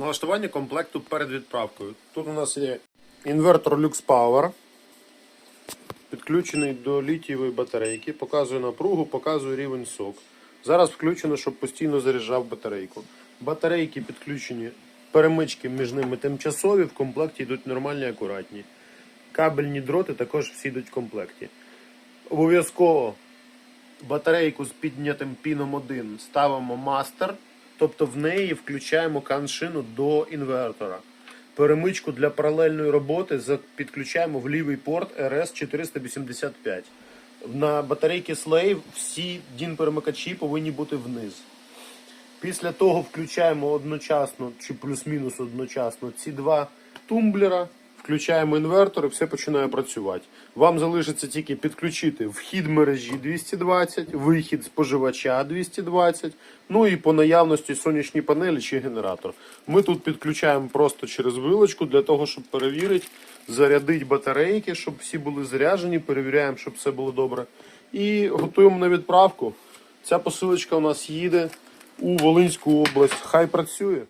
Налаштування комплекту перед відправкою. Тут у нас є інвертор Lux Power, підключений до літієвої батарейки, показує напругу, показує рівень сок. Зараз включено, щоб постійно заряджав батарейку. Батарейки підключені, перемички між ними тимчасові, в комплекті йдуть нормальні, акуратні. Кабельні дроти також всі йдуть в комплекті. Обов'язково батарейку з піднятим піном 1 ставимо мастер, тобто в неї включаємо каншину до інвертора. Перемичку для паралельної роботи підключаємо в лівий порт RS485. На батарейки Slave всі DIN перемикачі повинні бути вниз. Після того включаємо одночасно чи плюс-мінус одночасно ці два тумблера, включаємо інвертор і все починає працювати. Вам залишиться тільки підключити вхід мережі 220, вихід споживача 220, ну і по наявності сонячні панелі чи генератор. Ми тут підключаємо просто через вилочку для того, щоб перевірити, зарядити батарейки, щоб всі були заряджені, перевіряємо, щоб все було добре. І готуємо на відправку. Ця посилочка у нас їде у Волинську область. Хай працює.